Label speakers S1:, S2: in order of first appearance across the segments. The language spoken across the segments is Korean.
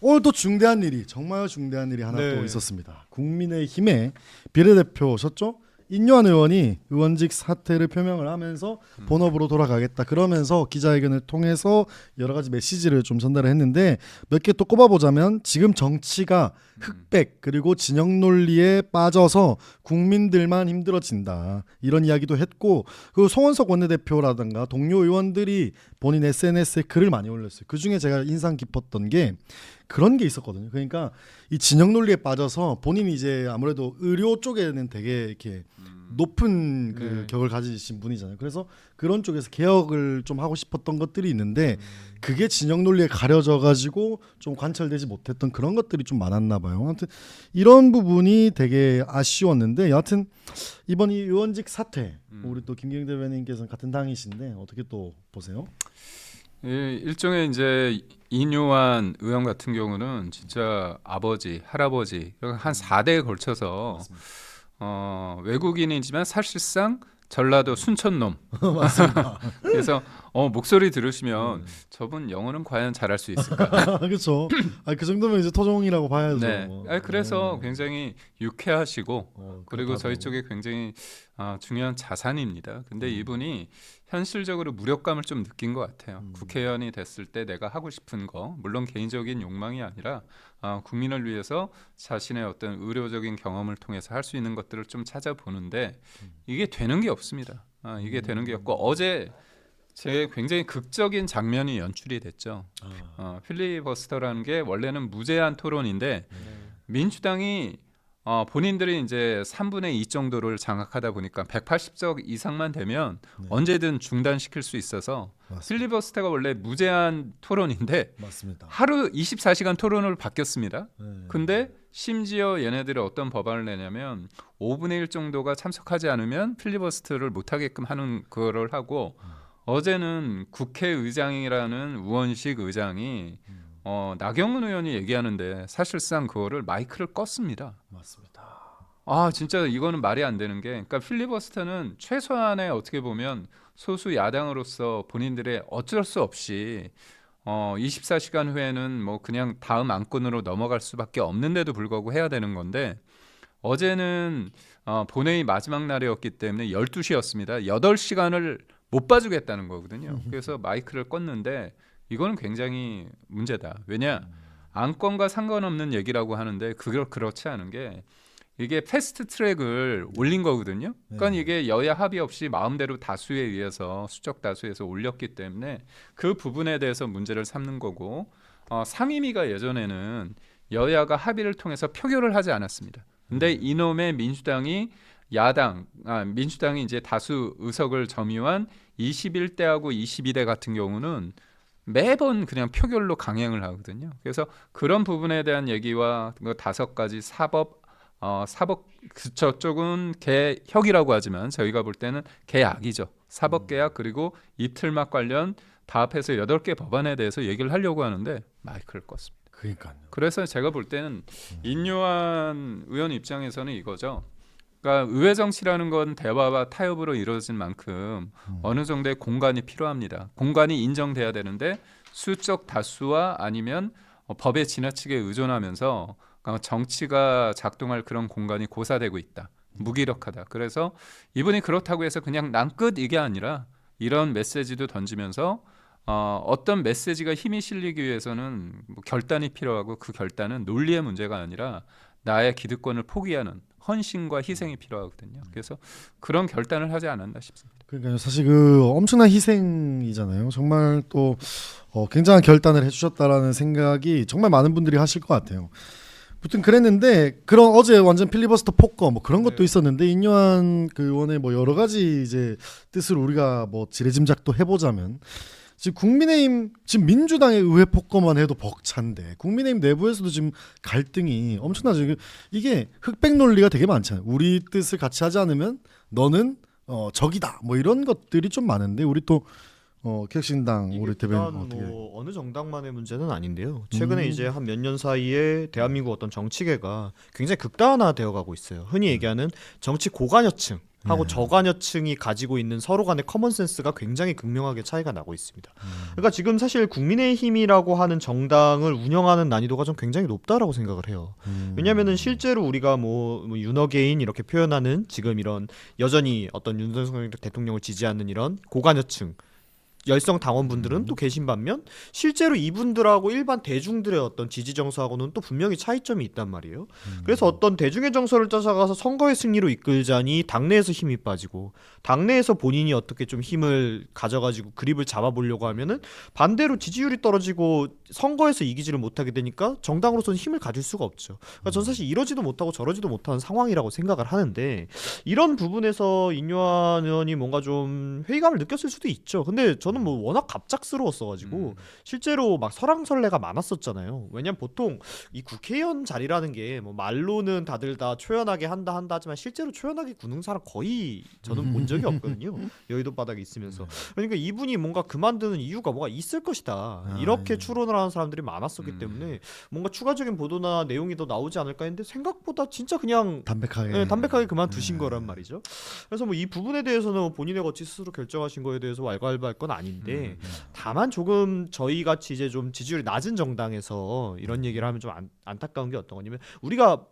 S1: 오늘 또 중대한 일이 정말 중대한 일이 하나
S2: 네.
S1: 또 있었습니다. 국민의힘의 비례대표셨죠? 인요한 의원이 의원직 사퇴를 표명을 하면서 본업으로 돌아가겠다 그러면서 기자회견을 통해서 여러 가지 메시지를 좀 전달을 했는데 몇 개 또 꼽아보자면 지금 정치가 흑백 그리고 진영 논리에 빠져서 국민들만 힘들어진다 이런 이야기도 했고 그 송원석 원내대표라든가 동료 의원들이 본인 SNS에 글을 많이 올렸어요. 그 중에 제가 인상 깊었던 게 그런 게 있었거든요. 그러니까 이 진영 논리에 빠져서 본인이 이제 아무래도 의료 쪽에는 되게 이렇게 높은 그
S2: 네.
S1: 격을 가지신 분이잖아요. 그래서 그런 쪽에서 개혁을 좀 하고 싶었던 것들이 있는데 그게 진영 논리에 가려져 가지고 좀 관철되지 못했던 그런 것들이 좀 많았나 봐요. 아무튼 이런 부분이 되게 아쉬웠는데 여하튼 이번 이 의원직 사퇴 우리 또 김경 대변인께서는 같은 당이신데 어떻게 또 보세요?
S3: 예, 일종의 이제 이뇨한 의원 같은 경우는 진짜 아버지, 할아버지 한 4대에 걸쳐서 어, 외국인이지만 사실상 전라도 순천놈.
S1: 맞습니다.
S3: 그래서 어, 목소리 들으시면 저분 영어는 과연 잘할 수 있을까?
S1: 그렇죠. 아, 그 정도면 이제 토종이라고 봐야죠.
S3: 네. 아, 그래서
S1: 네.
S3: 굉장히 유쾌하시고
S1: 어,
S3: 그리고 저희. 쪽에 굉장히 아, 중요한 자산입니다.
S1: 음.
S3: 근데 이분이 현실적으로 무력감을 좀 느낀 것 같아요.
S1: 음.
S3: 국회의원이 됐을 때 내가 하고 싶은 거, 물론 개인적인 욕망이 아니라 아, 국민을 위해서 자신의 어떤 의료적인 경험을 통해서 할 수 있는 것들을 좀 찾아보는데
S1: 음.
S3: 이게 되는 게 없습니다. 아, 이게 되는 게 없고 어제 제 굉장히 극적인 장면이 연출이 됐죠.
S1: 아,
S3: 어, 필리버스터라는 게 원래는 무제한 토론인데
S1: 네.
S3: 민주당이 어, 본인들이 이제 3분의 2 정도를 장악하다 보니까 180석 이상만 되면
S1: 네.
S3: 언제든 중단시킬 수 있어서
S1: 맞습니다.
S3: 필리버스터가 원래 무제한 토론인데
S1: 맞습니다.
S3: 하루 24시간 토론으로 바뀌었습니다.
S1: 네.
S3: 근데 심지어 얘네들이 어떤 법안을 내냐면 5분의 1 정도가 참석하지 않으면 필리버스터를 못 하게끔 하는 그거를 하고 어제는 국회의장이라는 우원식 의장이 어, 나경원 의원이 얘기하는데 사실상 그거를 마이크를 껐습니다.
S1: 맞습니다.
S3: 아 진짜 이거는 말이 안 되는 게 그러니까 필리버스터는 최소한의 어떻게 보면 소수 야당으로서 본인들의 어쩔 수 없이 어 24시간 후에는 뭐 그냥 다음 안건으로 넘어갈 수밖에 없는데도 불구하고 해야 되는 건데 어제는 어 본회의 마지막 날이었기 때문에 12시였습니다. 8시간을 못 봐주겠다는 거거든요. 그래서 마이크를 껐는데 이거는 굉장히 문제다. 왜냐 안건과 상관없는 얘기라고 하는데 그걸 그렇지 않은 게 이게 패스트 트랙을 올린 거거든요. 그러니까
S1: 네.
S3: 이게 여야 합의 없이 마음대로 다수에 의해서 수적 다수에서 올렸기 때문에 그 부분에 대해서 문제를 삼는 거고 어, 상임위가 예전에는 여야가 합의를 통해서 표결을 하지 않았습니다. 근데 이놈의 민주당이 야당 아 민주당이 이제 다수 의석을 점유한 21대하고 22대 같은 경우는 매번 그냥 표결로 강행을 하거든요. 그래서 그런 부분에 대한 얘기와 그 다섯 가지 사법 어 사법 그 저쪽은 개혁이라고 하지만 저희가 볼 때는 개악이죠. 사법 개혁 그리고 이틀막 관련 다 합해서 여덟 개 법안에 대해서 얘기를 하려고 하는데 마이크를 껐습니다.
S1: 그러니까요.
S3: 그래서 제가 볼 때는 인요한 의원 입장에서는 이거죠. 그러니까 의회 정치라는 건 대화와 타협으로 이루어진 만큼 어느 정도의 공간이 필요합니다. 공간이 인정돼야 되는데 수적 다수와 아니면 어, 법에 지나치게 의존하면서 그러니까 정치가 작동할 그런 공간이 고사되고 있다. 무기력하다. 그래서 이분이 그렇다고 해서 그냥 난 끝 이게 아니라 이런 메시지도 던지면서 어, 어떤 메시지가 힘이 실리기 위해서는 뭐 결단이 필요하고 그 결단은 논리의 문제가 아니라 나의 기득권을 포기하는 헌신과 희생이 필요하거든요. 그래서 그런 결단을 하지 않았나 싶습니다.
S1: 그러니까 사실 그 엄청난 희생이잖아요. 정말 또 어, 굉장한 결단을 해주셨다라는 생각이 정말 많은 분들이 하실 것 같아요. 무튼 그랬는데 그런 어제 완전 필리버스터 폭거 뭐 그런 것도
S2: 네.
S1: 있었는데 인요한 그 의원의 뭐 여러 가지 이제 뜻을 우리가 뭐 지레짐작도 해보자면 지금 국민의힘 지금 민주당의 의회 폭거만 해도 벅찬데 국민의힘 내부에서도 지금 갈등이 엄청나죠. 이게- 흑백 논리가 되게 많잖아요. 우리 뜻을 같이 하지 않으면 너는 어 적이다. 뭐 이런 것들이 좀 많은데 우리 또 어, 혁신당 우리 대변인 어떻게?
S2: 뭐 어느 정당만의 문제는 아닌데요. 최근에
S1: 음.
S2: 이제 한 몇 년 사이에 대한민국 어떤 정치계가 굉장히 극단화되어 가고 있어요. 흔히 얘기하는 정치 고관여층 하고
S1: 네.
S2: 저관여층이 가지고 있는 서로 간의 커먼 센스가 굉장히 극명하게 차이가 나고 있습니다.
S1: 음.
S2: 그러니까 지금 사실 국민의힘이라고 하는 정당을 운영하는 난이도가 좀 굉장히 높다라고 생각을 해요.
S1: 음.
S2: 왜냐하면은 실제로 우리가 뭐, 뭐 윤어게인 이렇게 표현하는 지금 이런 여전히 어떤 윤석열 대통령을 지지하는 이런 고관여층 열성 당원분들은 또 계신 반면 실제로 이분들하고 일반 대중들의 어떤 지지 정서하고는 또 분명히 차이점이 있단 말이에요. 그래서 어떤 대중의 정서를 쫓아가서 선거의 승리로 이끌자니 당내에서 힘이 빠지고 당내에서 본인이 어떻게 좀 힘을 가져가지고 그립을 잡아보려고 하면은 반대로 지지율이 떨어지고 선거에서 이기지를 못하게 되니까 정당으로서는 힘을 가질 수가 없죠. 그러니까 전 사실 이러지도 못하고 저러지도 못하는 상황이라고 생각을 하는데 이런 부분에서 인요한 의원이 뭔가 좀 회의감을 느꼈을 수도 있죠. 근데 저는 뭐 워낙 갑작스러웠어가지고
S3: 음.
S2: 실제로 막 설왕설래가 많았었잖아요. 왜냐면 보통 이 국회의원 자리라는 게 뭐 말로는 다들 다 초연하게 한다 한다 하지만 실제로 초연하게 구는 사람 거의 저는 본 적이 없거든요. 여의도 바닥에 있으면서. 그러니까 이분이 뭔가 그만두는 이유가 뭐가 있을 것이다.
S1: 아,
S2: 이렇게
S1: 예.
S2: 추론을 하는 사람들이 많았었기
S3: 음.
S2: 때문에 뭔가 추가적인 보도나 내용이 더 나오지 않을까 했는데 생각보다 진짜 그냥
S1: 담백하게
S2: 네, 담백하게 그만두신
S1: 네.
S2: 거란 말이죠. 그래서 뭐 이 부분에 대해서는 뭐 본인의 거치 스스로 결정하신 거에 대해서 왈가왈부할 건 아닌데
S3: 음.
S2: 다만 조금 저희 같이 이제 좀 지지율이 낮은 정당에서 이런 얘기를 하면 좀 안, 안타까운 게 어떤 거냐면 우리가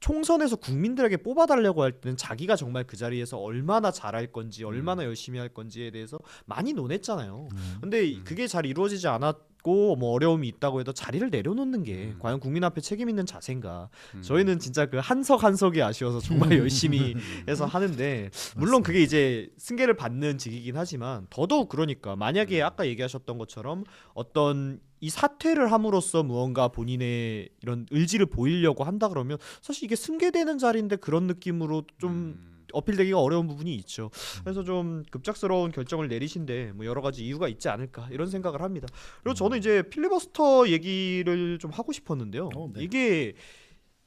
S2: 총선에서 국민들에게 뽑아달라고 할 때는 자기가 정말 그 자리에서 얼마나 잘할 건지 얼마나 열심히 할 건지에 대해서 많이 논했잖아요.
S1: 음.
S2: 근데 이- 그게 잘 이루어지지 않았 고 뭐 어려움이 있다고 해도 자리를 내려놓는 게
S3: 음.
S2: 과연 국민 앞에 책임 있는 자세인가?
S3: 음.
S2: 저희는 진짜 그 한석 한석이 아쉬워서 정말 열심히 해서 하는데 물론 그게 이제 승계를 받는 직이긴 하지만 더더욱 그러니까 만약에 아까 얘기하셨던 것처럼 어떤 이 사퇴를 함으로써 무언가 본인의 이런 의지를 보이려고 한다 그러면 사실 이게 승계되는 자리인데 그런 느낌으로 좀
S3: 음.
S2: 어필되기가 어려운 부분이 있죠. 그래서 좀 급작스러운 결정을 내리신데 뭐 여러 가지 이유가 있지 않을까 이런 생각을 합니다. 그리고 저는 이제 필리버스터 얘기를 좀 하고 싶었는데요.
S1: 어, 네.
S2: 이게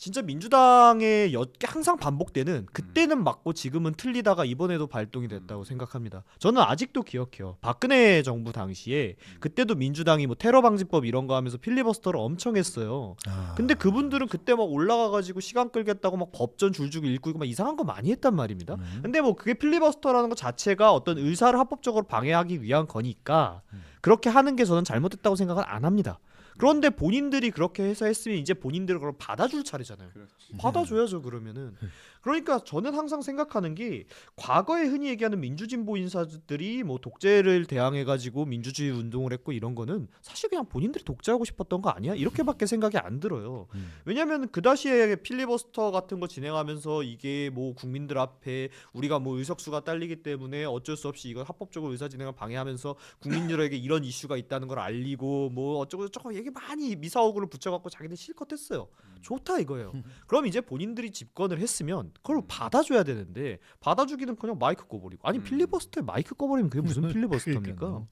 S2: 진짜 민주당의 여, 항상 반복되는 그때는 맞고 지금은 틀리다가 이번에도 발동이 됐다고 생각합니다. 저는 아직도 기억해요. 박근혜 정부 당시에 그때도 민주당이 뭐 테러 방지법 이런 거 하면서 필리버스터를 엄청 했어요.
S1: 아.
S2: 근데 그분들은 그때 막 올라가 가지고 시간 끌겠다고 막 법전 줄줄이 읽고 막 이상한 거 많이 했단 말입니다.
S1: 네.
S2: 근데 뭐 그게 필리버스터라는 것 자체가 어떤 의사를 합법적으로 방해하기 위한 거니까
S1: 음.
S2: 그렇게 하는 게 저는 잘못됐다고 생각을 안 합니다. 그런데 본인들이 그렇게 해서 했으면 이제 본인들은 그걸 받아줄 차례잖아요.
S3: 그렇지.
S2: 받아줘야죠 그러면은. 그러니까 저는 항상 생각하는 게 과거에 흔히 얘기하는 민주진보 인사들이 뭐 독재를 대항해가지고 민주주의 운동을 했고 이런 거는 사실 그냥 본인들이 독재하고 싶었던 거 아니야? 이렇게밖에 생각이 안 들어요.
S1: 음.
S2: 왜냐하면 그 당시에 필리버스터 같은 거 진행하면서 이게 뭐 국민들 앞에 우리가 뭐 의석수가 딸리기 때문에 어쩔 수 없이 이걸 합법적으로 의사 진행을 방해하면서 국민들에게 이런 이슈가 있다는 걸 알리고 뭐 어쩌고 저쩌고 얘기 많이 미사오구를 붙여갖고 자기들 실컷 했어요. 좋다 이거예요. 그럼 이제 본인들이 집권을 했으면 그걸 받아줘야 되는데 받아주기는 그냥 마이크 꺼버리고 아니
S3: 음.
S2: 필리버스터에 마이크 꺼버리면 그게 무슨 필리버스터입니까?
S3: 음.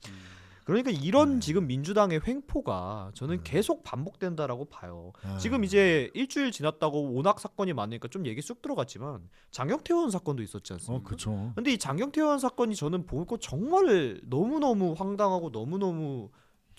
S2: 그러니까 이런
S1: 네.
S2: 지금 민주당의 횡포가 저는
S1: 네.
S2: 계속 반복된다라고 봐요.
S1: 아.
S2: 지금 이제 일주일 지났다고 워낙 사건이 많으니까 좀 얘기 쑥 들어갔지만 장경태 의원 사건도 있었지 않습니까?
S1: 어 그렇죠.
S2: 근데 이 장경태 의원 사건이 저는 보고 정말 너무너무 황당하고 너무너무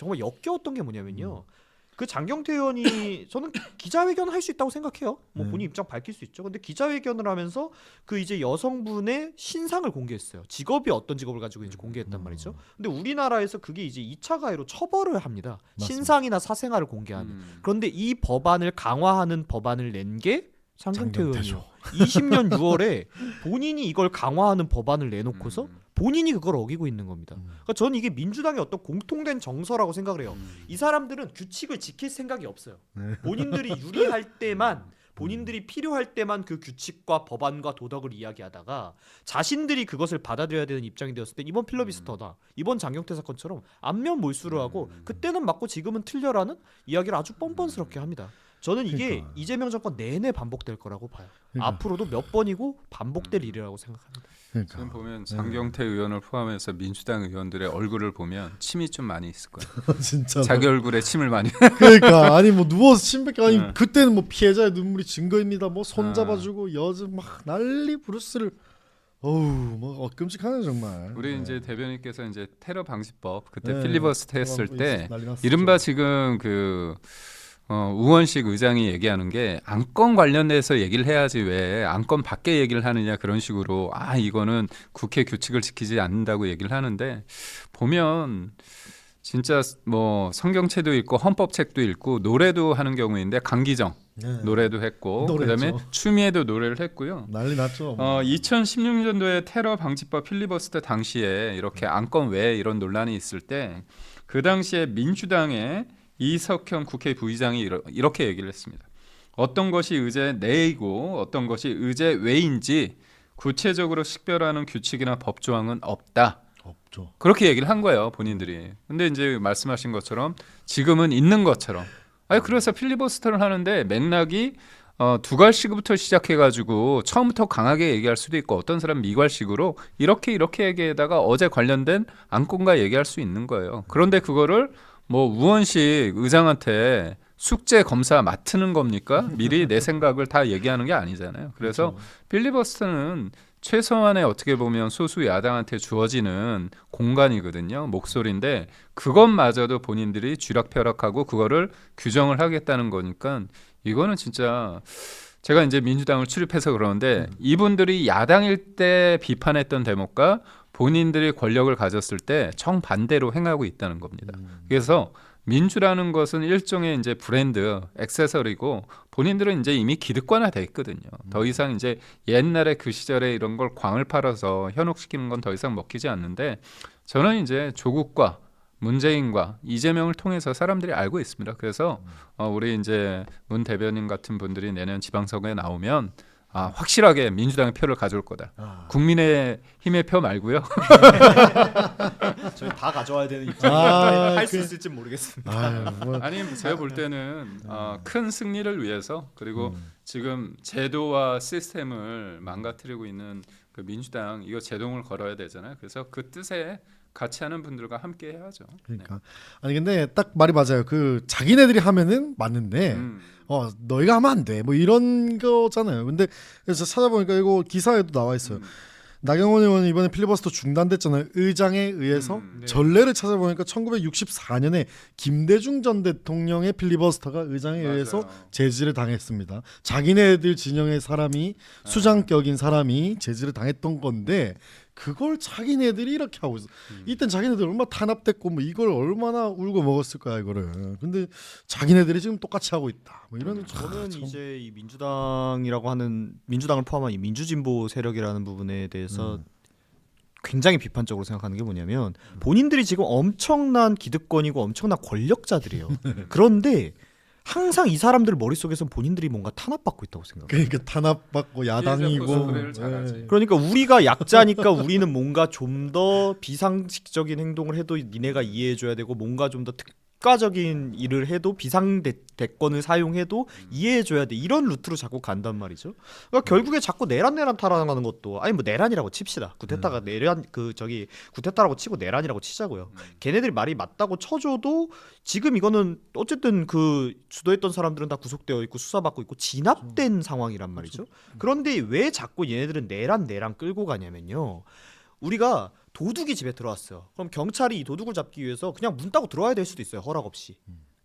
S2: 정말 역겨웠던 게 뭐냐면요.
S1: 음.
S2: 그 장경태 의원이 저는 기자회견 할 수 있다고 생각해요. 뭐
S1: 네.
S2: 본인 입장 밝힐 수 있죠. 근데 기자회견을 하면서 그 이제 여성분의 신상을 공개했어요. 직업이 어떤 직업을 가지고 있는지 공개했단
S1: 음.
S2: 말이죠. 근데 우리나라에서 그게 이제 2차 가해로 처벌을 합니다.
S1: 맞습니다.
S2: 신상이나 사생활을 공개하는.
S3: 음.
S2: 그런데 이 법안을 강화하는 법안을 낸 게 장경태
S1: 장경태죠.
S2: 의원이요. 20년 6월에 본인이 이걸 강화하는 법안을 내놓고서
S3: 음.
S2: 본인이 그걸 어기고 있는 겁니다.
S1: 음.
S2: 그러니까 저는 이게 민주당의 어떤 공통된 정서라고 생각을 해요.
S3: 음.
S2: 이 사람들은 규칙을 지킬 생각이 없어요.
S1: 네.
S2: 본인들이 유리할 때만 본인들이 필요할 때만 그 규칙과 법안과 도덕을 이야기하다가 자신들이 그것을 받아들여야 되는 입장이 되었을 때 이번 필러비스터다 이번 장경태 사건처럼 안면 몰수를 하고
S3: 음.
S2: 그때는 맞고 지금은 틀려라는 이야기를 아주 뻔뻔스럽게 합니다. 저는 이게
S1: 그러니까.
S2: 이재명 정권 내내 반복될 거라고 봐요.
S1: 그러니까.
S2: 앞으로도 몇 번이고 반복될 일이라고 생각합니다.
S1: 그러니까.
S3: 지금 보면 장경태 의원을 포함해서 민주당 의원들의 얼굴을 보면 침이 좀 많이 있을 거예요.
S1: 진짜.
S3: 자기 얼굴에 침을 많이.
S1: 그러니까 아니 뭐 누워서 침뱉게 아니
S3: 네.
S1: 그때는 뭐 피해자의 눈물이 증거입니다. 뭐손
S3: 아.
S1: 잡아주고 여즈 막 난리 부르스를 어우 뭐 어, 끔찍하네 정말.
S3: 우리
S1: 네.
S3: 이제 대변인께서 이제 테러 방지법 그때
S1: 네.
S3: 필리버스터 했을
S1: 어,
S3: 때. 이른바 지금 그 어, 우원식 의장이 얘기하는 게 안건 관련돼서 얘기를 해야지 왜 안건 밖에 얘기를 하느냐 그런 식으로 아 이거는 국회 규칙을 지키지 않는다고 얘기를 하는데 보면 진짜 뭐 성경책도 읽고 헌법책도 읽고 노래도 하는 경우인데 강기정
S1: 네.
S3: 노래도 했고
S1: 노래죠.
S3: 그다음에 추미애도 노래를 했고요.
S1: 난리 났죠.
S3: 어, 2016년도에 테러 방지법 필리버스터 당시에 이렇게 안건 외에 이런 논란이 있을 때 그 당시에 민주당의 이석현 국회 부의장이 이렇게 얘기를 했습니다. 어떤 것이 의제 내이고 어떤 것이 의제 외인지 구체적으로 식별하는 규칙이나 법 조항은 없다.
S1: 없죠.
S3: 그렇게 얘기를 한 거예요 본인들이. 근데 이제 말씀하신 것처럼 지금은 있는 것처럼. 아니 그래서 필리버스터를 하는데 맥락이 어, 두갈식부터 시작해가지고 처음부터 강하게 얘기할 수도 있고 어떤 사람 미괄식으로 이렇게 이렇게 얘기에다가 어제 관련된 안건과 얘기할 수 있는 거예요. 그런데 그거를 뭐 우원식 의장한테 숙제 검사 맡는 겁니까? 미리 내 생각을 다 얘기하는 게 아니잖아요. 그래서 필리버스터는 최소한의 어떻게 보면 소수 야당한테 주어지는 공간이거든요. 목소리인데 그것마저도 본인들이 쥐락펴락하고 그거를 규정을 하겠다는 거니까 이거는 진짜 제가 이제 민주당을 출입해서 그러는데 이분들이 야당일 때 비판했던 대목과 본인들이 권력을 가졌을 때 정반대로 행하고 있다는 겁니다. 그래서 민주라는 것은 일종의 이제 브랜드, 액세서리고 본인들은 이제 이미 기득권화 돼 있거든요. 더 이상 이제 옛날에 그 시절에 이런 걸 광을 팔아서 현혹시키는 건 더 이상 먹히지 않는데 저는 이제 조국과 문재인과 이재명을 통해서 사람들이 알고 있습니다. 그래서 어, 우리 이제 문 대변인 같은 분들이 내년 지방선거에 나오면 아, 확실하게 민주당의 표를 가져올 거다.
S1: 아.
S3: 국민의 힘의 표 말고요.
S2: 저희 다 가져와야 되는 입장이
S1: 아,
S2: 할수
S1: 그-
S2: 있을지 모르겠습니다.
S1: 아유, 뭐,
S3: 아니 제가 볼 때는 어, 큰 승리를 위해서 그리고
S1: 음.
S3: 지금 제도와 시스템을 망가뜨리고 있는 그 민주당 이거 제동을 걸어야 되잖아요. 그래서 그 뜻에 같이 하는 분들과 함께 해야죠.
S1: 그러니까 아니 근데 딱 말이 맞아요. 그 자기네들이 하면은 맞는데
S3: 음.
S1: 어 너희가 하면 안 돼. 뭐 이런 거잖아요. 근데 그래서 찾아보니까 이거 기사에도 나와 있어요.
S3: 음.
S1: 나경원 의원이 이번에 필리버스터 중단됐잖아요. 의장에 의해서
S3: 음, 네.
S1: 전례를 찾아보니까 1964년에 김대중 전 대통령의 필리버스터가 의장에
S3: 맞아요.
S1: 의해서 제지를 당했습니다. 자기네들 진영의 사람이
S3: 아.
S1: 수장격인 사람이 제지를 당했던 건데 그걸 자기네들이 이렇게 하고 있어.
S3: 음.
S1: 이땐 자기네들 얼마 나 탄압됐고 뭐 이걸 얼마나 울고 먹었을 거야 이거를. 근데 자기네들이 지금 똑같이 하고 있다. 뭐 이런
S2: 저는
S1: 참-
S2: 이제 이 민주당이라고 하는 민주당을 포함한 이 민주진보 세력이라는 부분에 대해서
S1: 음.
S2: 굉장히 비판적으로 생각하는 게 뭐냐면 본인들이 지금 엄청난 기득권이고 엄청난 권력자들이에요. 그런데 항상 이 사람들 머릿속에선 본인들이 뭔가 탄압받고 있다고 생각해요.
S1: 그러니까 탄압받고 야당이고.
S3: 피해자 코스프레를 잘하지.
S1: 예.
S2: 그러니까 우리가 약자니까 우리는 뭔가 좀 더 비상식적인 행동을 해도 니네가 이해해줘야 되고 뭔가 좀 더 특가적인 일을 해도 비상 대, 대권을 사용해도 이해해줘야 돼 이런 루트로 자꾸 간단 말이죠. 그러니까 결국에 자꾸 내란 내란 타락하는 것도 아니 뭐 내란이라고 칩시다. 구테타가 내란 그 저기 구테타라고 치고 내란이라고 치자고요. 걔네들이 말이 맞다고 쳐줘도 지금 이거는 어쨌든 그 주도했던 사람들은 다 구속되어 있고 수사받고 있고 진압된 상황이란 말이죠. 그런데 왜 자꾸 얘네들은 내란 내란 끌고 가냐면요. 우리가 도둑이 집에 들어왔어요. 그럼 경찰이 이 도둑을 잡기 위해서 그냥 문 따고 들어와야 될 수도 있어요. 허락 없이.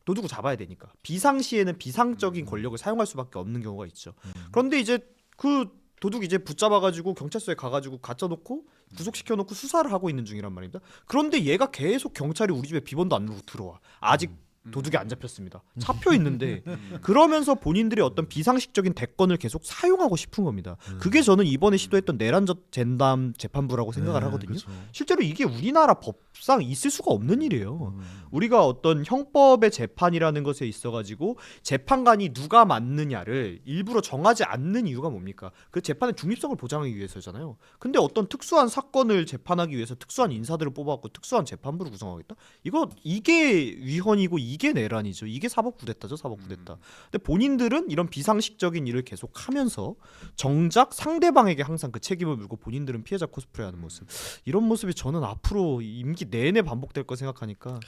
S2: 도둑을 잡아야 되니까. 비상시에는 비상적인 권력을 사용할 수밖에 없는 경우가 있죠. 그런데 이제 그 도둑 이제 붙잡아가지고 경찰서에 가가지고 갖다 놓고 구속시켜놓고 수사를 하고 있는 중이란 말입니다. 그런데 얘가 계속 경찰이 우리 집에 비번도 안 누르고 들어와. 아직 도둑이 안 잡혔습니다. 잡혀 있는데 그러면서 본인들의 어떤 비상식적인 대권을 계속 사용하고 싶은 겁니다. 그게 저는 이번에 시도했던 내란적 젠담 재판부라고 생각을
S1: 네,
S2: 하거든요.
S1: 그렇죠.
S2: 실제로 이게 우리나라 법상 있을 수가 없는 일이에요.
S1: 음.
S2: 우리가 어떤 형법의 재판이라는 것에 있어 가지고 재판관이 누가 맞느냐를 일부러 정하지 않는 이유가 뭡니까? 그 재판의 중립성을 보장하기 위해서잖아요. 근데 어떤 특수한 사건을 재판하기 위해서 특수한 인사들을 뽑아갖고 특수한 재판부를 구성하겠다? 이거 이게 위헌이고 이게 내란이죠. 이게 사법 구데타죠, 사법 구데타. 근데 본인들은 이런 비상식적인 일을 계속 하면서 정작 상대방에게 항상 그 책임을 물고 본인들은 피해자 코스프레하는 모습. 이런 모습이 저는 앞으로 임기 내내 반복될 거 생각하니까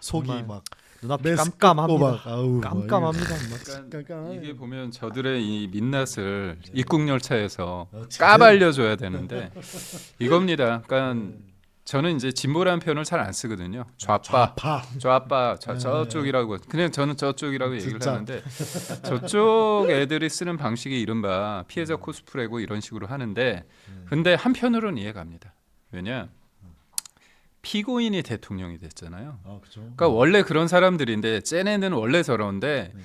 S1: 속이
S2: 정말
S1: 막
S2: 눈앞이 깜깜합니다.
S1: 막, 아우, 막
S2: 깜깜합니다. 막.
S3: 그러니까. 이게 보면 저들의 이 민낯을 입국 열차에서
S1: 어,
S3: 까발려 줘야 되는데 이겁니다. 그러니까 저는 이제 진보라는 표현을 잘 안 쓰거든요. 좌파,
S1: 파.
S3: 좌파, 저,
S1: 네.
S3: 저쪽이라고 그냥 저는 저쪽이라고 얘기를
S1: 진짜.
S3: 하는데 저쪽 애들이 쓰는 방식이 이른바 피해자 코스프레고 이런 식으로 하는데 근데 한편으로는 이해갑니다. 왜냐 피고인이 대통령이 됐잖아요.
S1: 아.
S3: 그러니까 원래 그런 사람들인데 쟤네는 원래 저런데
S1: 네.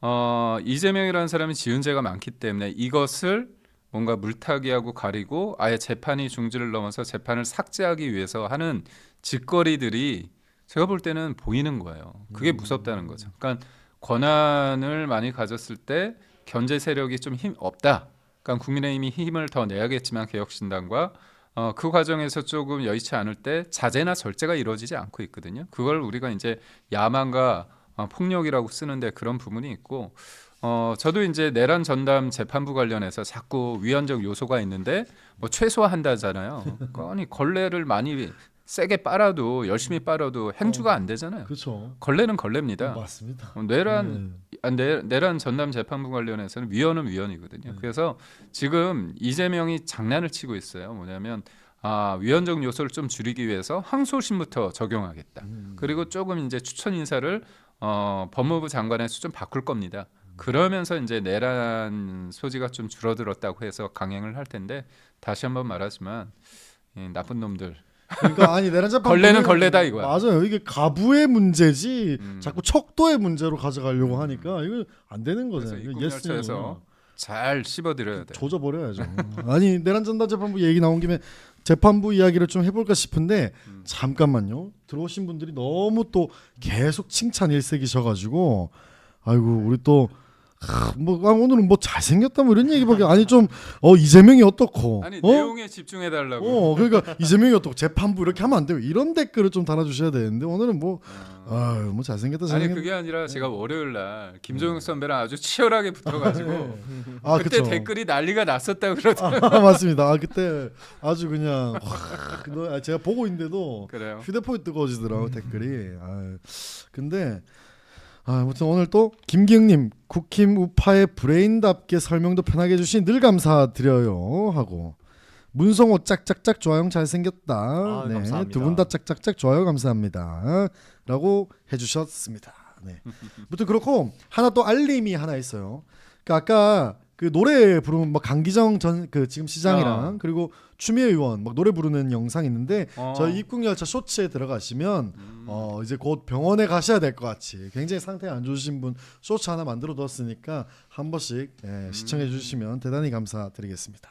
S3: 어, 이재명이라는 사람이 지은 죄가 많기 때문에 이것을 뭔가 물타기하고 가리고 아예 재판이 중지를 넘어서 재판을 삭제하기 위해서 하는 짓거리들이 제가 볼 때는 보이는 거예요. 그게
S1: 음.
S3: 무섭다는 거죠. 그러니까 권한을 많이 가졌을 때 견제 세력이 좀 힘 없다. 그러니까 국민의힘이 힘을 더 내야겠지만 개혁신당과 어, 그 과정에서 조금 여의치 않을 때 자제나 절제가 이루어지지 않고 있거든요. 그걸 우리가 이제 야만과 어, 폭력이라고 쓰는데 그런 부분이 있고 어, 저도 이제 내란 전담 재판부 관련해서 자꾸 위헌적 요소가 있는데 뭐 최소화한다잖아요. 그러니까 아니 걸레를 많이 세게 빨아도 열심히 빨아도 행주가 안 되잖아요.
S1: 그렇죠.
S3: 걸레는 걸레입니다.
S1: 맞습니다.
S3: 어, 내란
S1: 네.
S3: 아, 내, 내란 전담 재판부 관련해서는 위헌은 위헌이거든요.
S1: 네.
S3: 그래서 지금 이재명이 장난을 치고 있어요. 뭐냐면 아, 위헌적 요소를 좀 줄이기 위해서 항소심부터 적용하겠다.
S1: 음.
S3: 그리고 조금 이제 추천 인사를 어, 법무부 장관에서 좀 바꿀 겁니다. 그러면서 이제 내란 소지가 좀 줄어들었다고 해서 강행을 할 텐데 다시 한번 말하지만 이 나쁜 놈들
S1: 그러니까 아니 내란 재판
S3: 걸레는 걸레다 이거야.
S1: 맞아요. 이게 가부의 문제지
S3: 음.
S1: 자꾸 척도의 문제로 가져가려고 하니까 이거 안 되는
S3: 그래서
S1: 거잖아요.
S3: 입국 열차에서 잘 씹어드려야 돼.
S1: 조져버려야죠. 아니 내란 전담 재판부 얘기 나온 김에 재판부 이야기를 좀 해볼까 싶은데
S3: 음.
S1: 잠깐만요. 들어오신 분들이 너무 또 계속 칭찬 일색이셔가지고 아이고 우리 또. 하, 뭐 아, 오늘은 뭐 잘생겼다 뭐 이런 얘기밖에 아니 좀 어 이재명이 어떻고
S3: 아니
S1: 어?
S3: 내용에 집중해 달라고.
S1: 어 그러니까 이재명이 어떻고 재판부 이렇게 하면 안 돼요 이런 댓글을 좀 달아주셔야 되는데 오늘은 뭐 아유 뭐 잘생겼다
S3: 아니
S1: 잘생겼다
S3: 그게 아니라 제가 월요일 날 김종욱 선배랑 아주 치열하게 붙어가지고
S1: 아
S3: 그때
S1: 그쵸
S3: 댓글이 난리가 났었다 그러더라고요.
S1: 아, 맞습니다 아 그때 아주 그냥 확 너- 아, 제가 보고 있는데도
S3: 그래요.
S1: 휴대폰이 뜨거워지더라고 댓글이 아 근데 아, 아무튼 오늘 또 김기영님 국힘 우파의 브레인답게 설명도 편하게 해주신 늘 감사드려요 하고. 문성호 짝짝짝 좋아요 잘생겼다.
S2: 아,
S1: 네. 두 분 다 짝짝짝 좋아요 감사합니다. 라고 해주셨습니다. 네. 무튼 그렇고 하나 또 알림이 하나 있어요. 그 아까 그 노래 부르는 막 강기정 전 그 지금 시장이랑
S3: 어.
S1: 그리고 추미애 의원 막 노래 부르는 영상 있는데
S3: 어.
S1: 저희 입국열차 쇼츠에 들어가시면
S3: 음.
S1: 어 이제 곧 병원에 가셔야 될 것 같이 굉장히 상태 안 좋으신 분 쇼츠 하나 만들어 뒀으니까 한 번씩 예, 시청해 주시면 대단히 감사드리겠습니다.